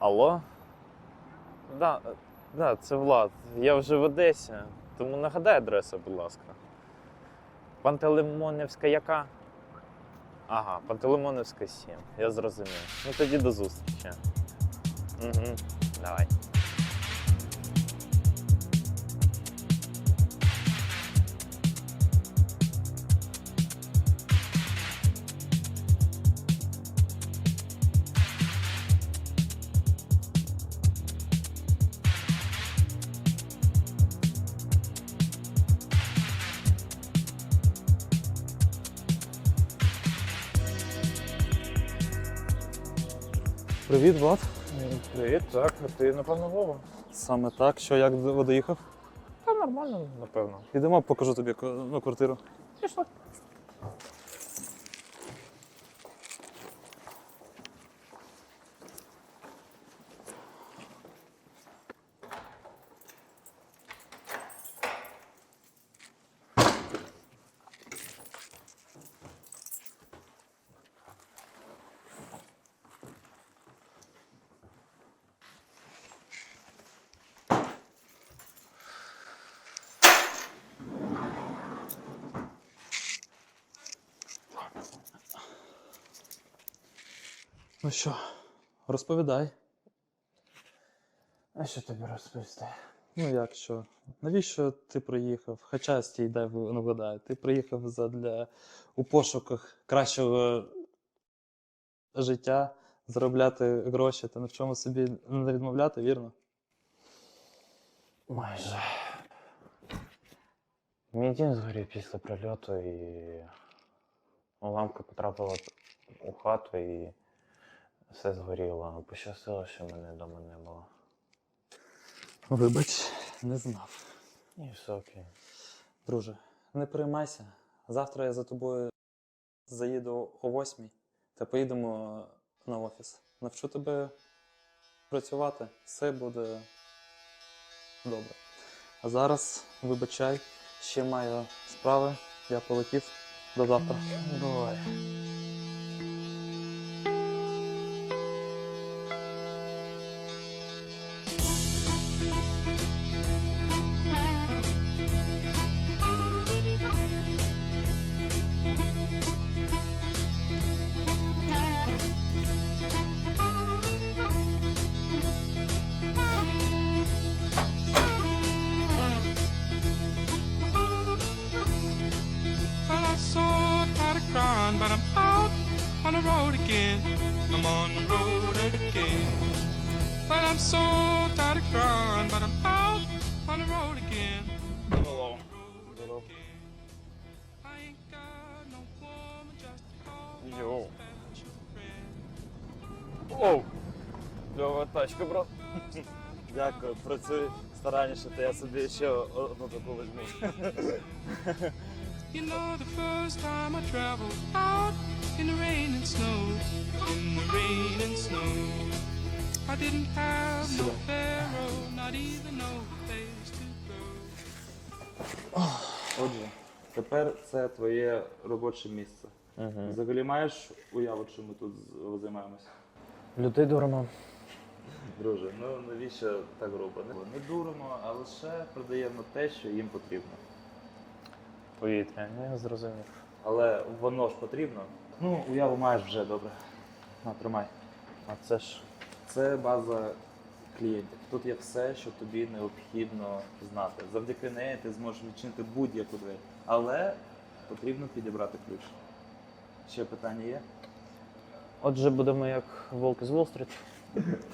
Алло? Да, да, це Влад. Я вже в Одесі, тому нагадай адресу, будь ласка. Пантелеймонівська яка? Ага, Пантелеймонівська 7. Я зрозумів. Ну тоді до зустрічі. Угу, давай. Привіт, Влад. Привіт, так, ти напевно Вова. Саме так, що як до- доїхав? Та нормально, напевно. Ідемо, покажу тобі ну, квартиру. Пішла. Ну що, розповідай. А що тобі розповісти? Ну як що? Навіщо ти приїхав? Хоча стій, дай вгадаю. Ти приїхав задля у пошуках кращого життя, заробляти гроші та ні в чому собі не відмовляти, вірно? Майже. Мій дім згорів після прильоту і уламка потрапила у хату і все згоріло. Пощастило, що мене вдома не було. Вибач, не знав. І все окей. Друже, не переймайся. Завтра я за тобою заїду о восьмій та поїдемо на офіс. Навчу тебе працювати, все буде добре. А зараз, вибачай, ще маю справи, я полетів до завтра. Бувай. On the road again. I'm on the road again. Well, I'm so tired of crying, but I'm out on the road again. Hello. My Йоу. Оу! Кльова тачка, брат. Дякую, працюй старанніше, то я собі ще одну таку візьму. You know, the first time I traveled out in the rain and snow, in the rain and snow, I didn't have no pharaoh, not even no place to go. Отже, тепер це твоє робоче місце. Угу. Взагалі маєш уяву, що ми тут займаємося? Людей дуримо. Друже, ну навіщо так грубо? Не, не дуримо, а лише продаємо те, що їм потрібно. Повітря, я зрозумів. Але воно ж потрібно. Ну, уяву маєш вже добре. На, тримай. А це ж Це база клієнтів. Тут є все, що тобі необхідно знати. Завдяки неї ти зможеш відчинити будь-яку двері. Але потрібно підібрати ключ. Ще питання є? Отже, будемо як Волк із Уолл-стріт.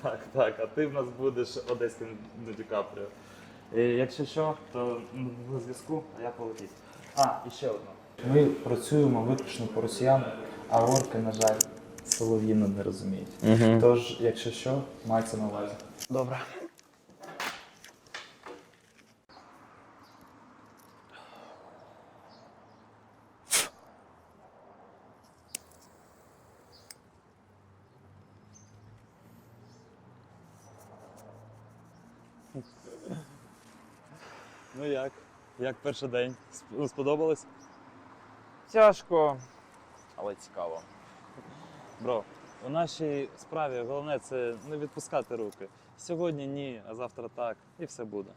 Так, так. А ти в нас будеш одеським Ді Капріо. Е, Якщо що, то м, на зв'язку, а я полетів. А, і ще одне. Ми працюємо виключно по росіянам, а орки, на жаль, солов'їну не розуміють. Угу. Тож, якщо що, мається на увазі. Добре. Ну як? Як перший день? Сп- Сподобалось? Тяжко, але цікаво. Бро, У нашій справі головне це не відпускати руки. Сьогодні ні, а завтра так, і все буде.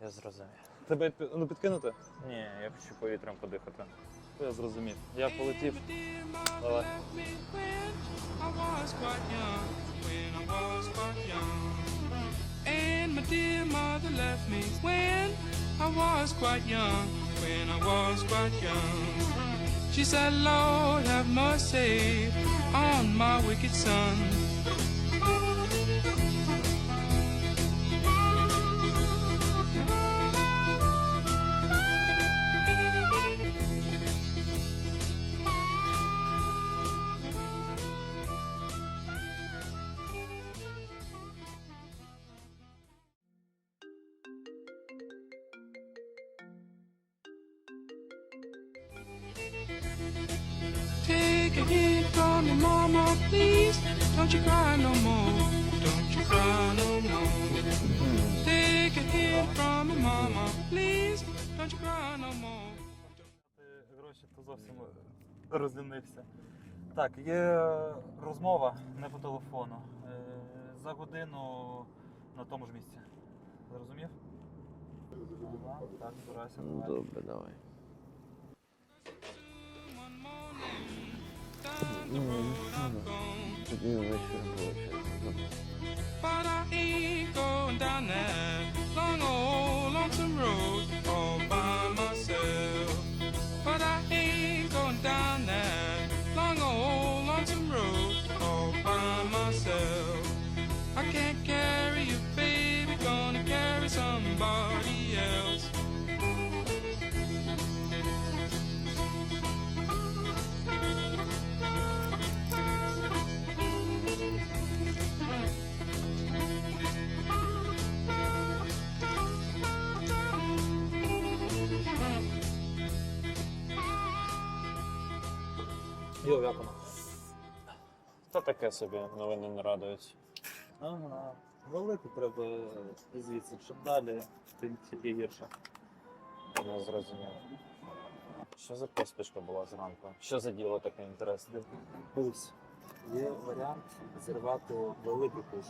Я зрозумів. Тебе пі- ну, підкинути? Ні, я хочу повітрям подихати. Я зрозумів. Я полетів. Давай. left me when I was quite young, when I was quite young. And my dear mother left me when I was quite young, when I was quite young. She said, Lord, have mercy on my wicked son. Take a hint from me, mama, please. Don't you cry no more. Don't you cry no more. Take a hint from me, mama, please. Don't you cry no more. Гроші то зовсім розлінився. Так, є розмова не по телефону. Е, За годину на тому ж місці. Зрозумів? Ага, Так, збирайся. Добре, давай. But I ain't going down that Йо, як воно? Та таке собі, новини не радують. Ага. Валити треба звідси, щоб далі тим тільки гірше. Не зрозумів. Що за поспішка була зранку? Що за діло таке інтересне? Дивись, є варіант зірвати великий куш.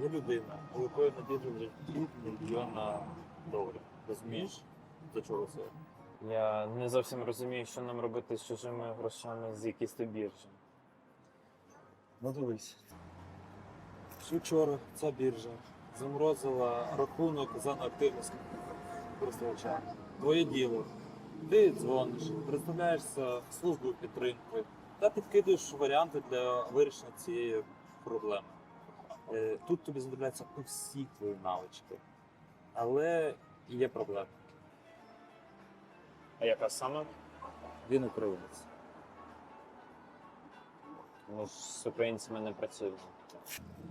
Є людина, у якої на біржі лежить пів мільйона доларів. Розумієш, до чого це? Я не зовсім розумію, що нам робити з чужими грошами з якісь то біржі. Ну дивись. Вчора ця біржа заморозила рахунок за неактивність користувача. Твоє діло. Ти дзвониш, представляєшся в службу підтримки та підкидуєш варіанти для вирішення цієї проблеми. Е, Тут тобі знадобляться усі твої навички. Але є проблема. А яка саме? Він українець. Ж з українцями не працюємо.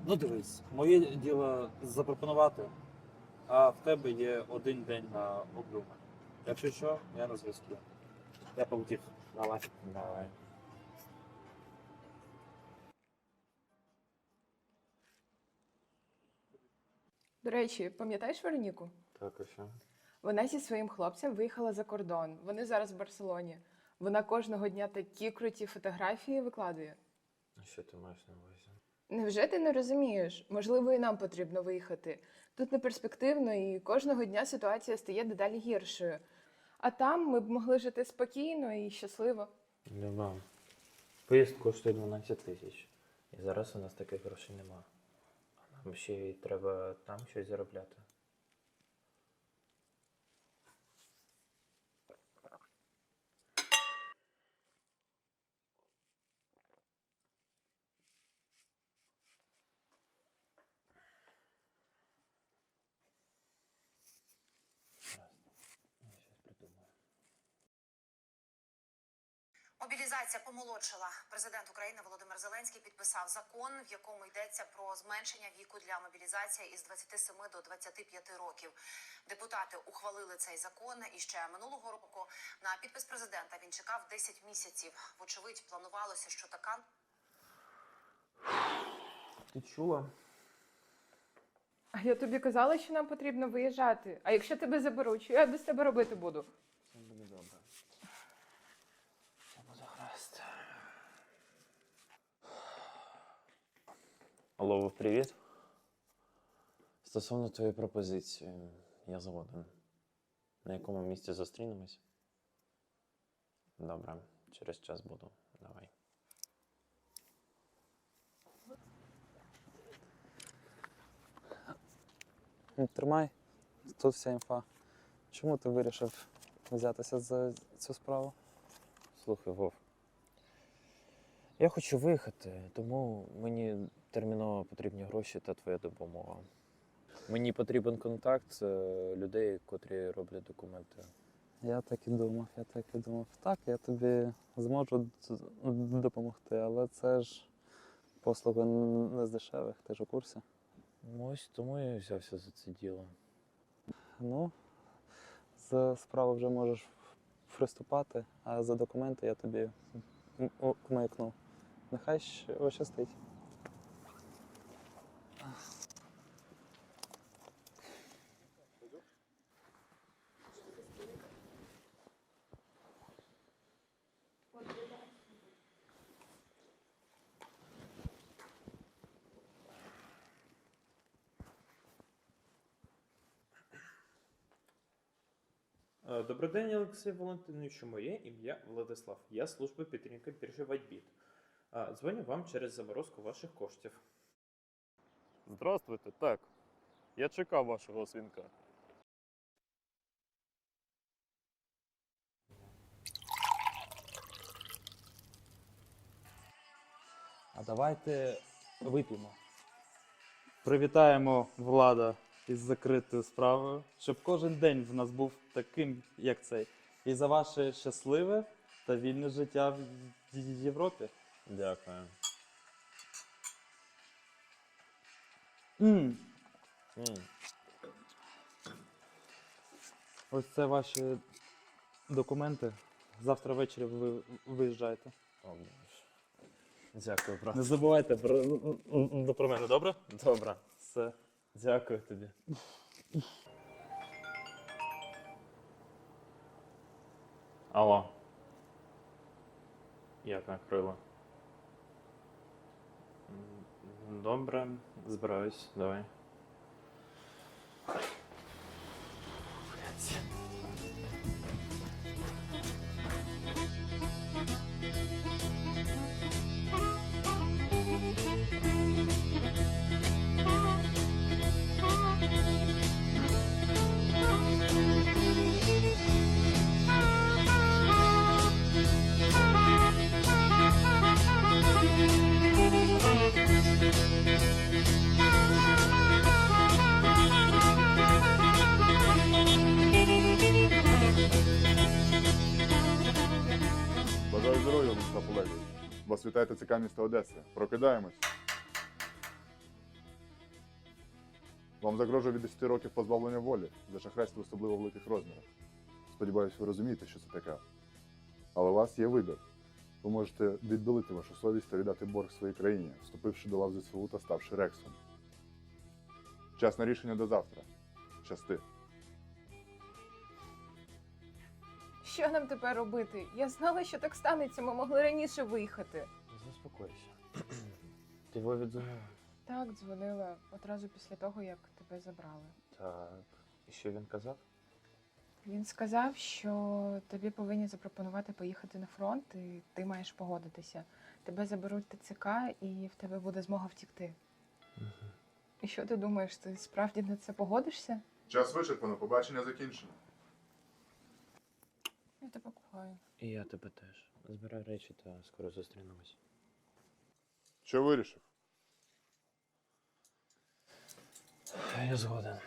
Ну дивись, моє діло запропонувати, а в тебе є один день на обдумання. Якщо що, я на зв'язку. Я полетів. Давай. Давай. До речі, пам'ятаєш Вероніку? Так, а що? Вона зі своїм хлопцем виїхала за кордон. Вони зараз в Барселоні. Вона кожного дня такі круті фотографії викладує. А що ти маєш на увазі? Невже ти не розумієш? Можливо, і нам потрібно виїхати. Тут не перспективно, і кожного дня ситуація стає дедалі гіршою. А там ми б могли жити спокійно і щасливо. Люба. Поїзд коштує 12 тисяч. І зараз у нас таких грошей нема. А нам ще й треба там щось заробляти. Мобілізація помолодшила. Президент України Володимир Зеленський підписав закон, в якому йдеться про зменшення віку для мобілізації із 27 до 25 років. Депутати ухвалили цей закон і ще минулого року на підпис президента він чекав 10 місяців. Вочевидь, планувалося, що така Ти чула? А я тобі казала, що нам потрібно виїжджати. А якщо тебе заберуть, що я без тебе робити буду? Все буде добре. Все буде гаразд. Алло, привіт. Стосовно твоєї пропозиції, я згоден. На якому місці зустрінемось? Добре, через час буду. Давай. Тримай, тут вся інфа. Чому ти вирішив взятися за цю справу? Слухай, Вов. Я хочу виїхати, тому мені терміново потрібні гроші та твоя допомога. Мені потрібен контакт е, людей, котрі роблять документи. Я так і думав, я так і думав. Так, я тобі зможу допомогти, але це ж послуга не з дешевих, ти ж у курсі. Ну, Ось тому я взявся за це діло. Ну, за справу вже можеш приступати, а за документи я тобі маякну. Нехай щастить. Е, Добрий день, Олексій Валентинович. Моє ім'я Владислав. Я служба підтримки біржі Вайтбіт. Дзвоню вам через заморозку ваших коштів. Здравствуйте, так. Я чекав вашого дзвінка. А давайте вип'ємо. Привітаємо влада із закритою справою, щоб кожен день в нас був таким, як цей. І за ваше щасливе та вільне життя в Європі. Дякую. м М, Ось це ваші документи. Завтра ввечері ви виїжджаєте. О, Боже. Дякую, брат. Не забувайте про, про мене, добре? Добре. Все. Дякую тобі. Алло. Як накрило? М, Добре, збираюсь, давай. Бажаю Вітає ТЦК міста Одеси. Прокидаємось. Вам загрожує від 10 років позбавлення волі за шахрайство особливо великих розмірах. Сподіваюсь, ви розумієте, що це таке. Але у вас є вибір. Ви можете відбілити вашу совість та віддати борг своїй країні, вступивши до лав ЗСУ та ставши рексом. Час на рішення до завтра. Щасти. Що нам тепер робити? Я знала, що так станеться, ми могли раніше виїхати. Заспокойся. Ти його відзвонила? Так, дзвонила одразу після того, як тебе забрали. Так. І що він казав? Він сказав, що тобі повинні запропонувати поїхати на фронт, і ти маєш погодитися. Тебе заберуть ТЦК, і в тебе буде змога втікти. І що ти думаєш, ти справді на це погодишся? Час вичерпано, побачення закінчено. Я тебе кохаю. І я тебе теж. Збирай речі та скоро зустрінемось. Що вирішив? Я згоден.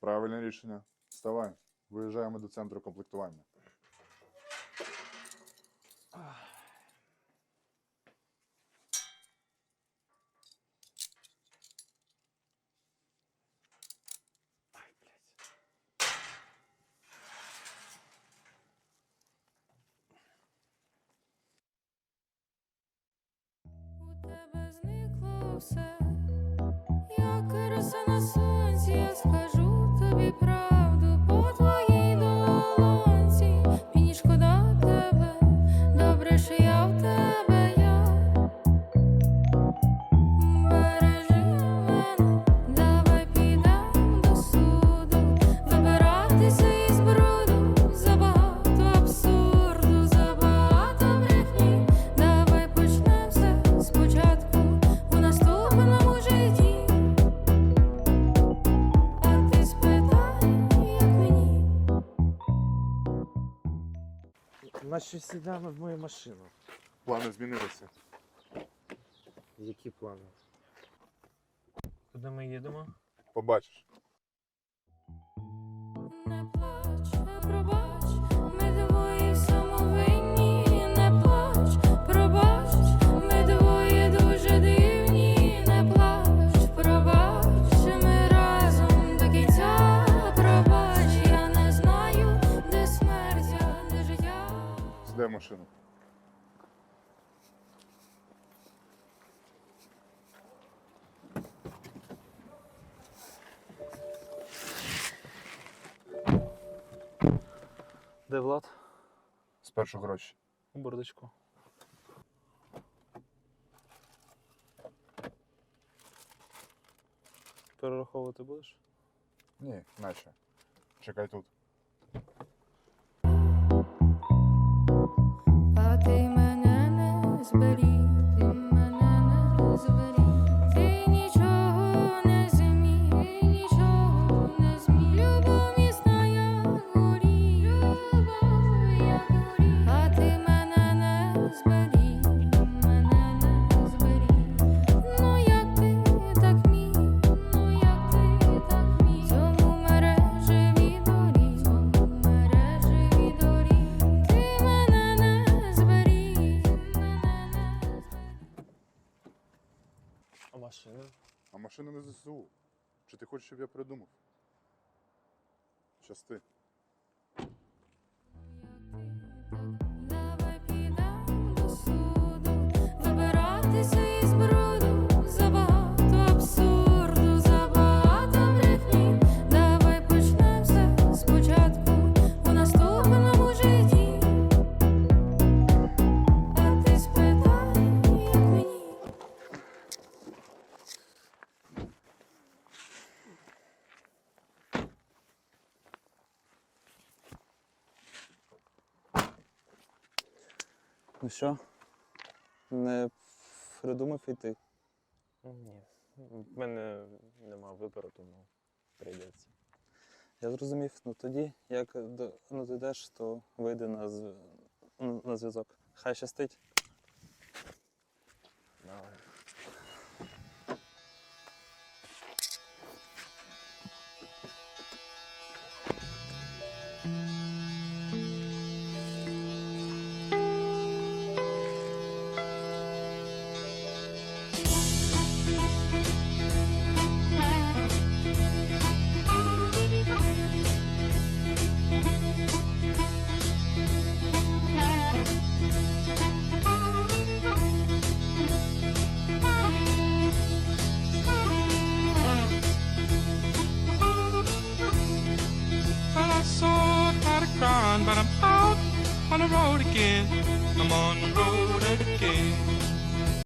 Правильне рішення. Вставай. Виїжджаємо до центру комплектування. Наче сідаємо в мою машину. Плани змінилися. Які плани? Куди ми їдемо? Побачиш. Не плач, не пробач, ми двоє всьому машину. Де Влад? Спершу гроші. У бардачку. Перераховувати будеш? Ні, наче. Чекай тут. Машина? А машина не ЗСУ. Чи ти хочеш, щоб я придумав? Щасти. Давай Ну що? Не придумав йти. Ні. В мене нема вибору, тому прийдеться. Я зрозумів. Ну тоді, як до, ну, дійдеш, то вийди на, з- ну, на зв'язок. Хай щастить.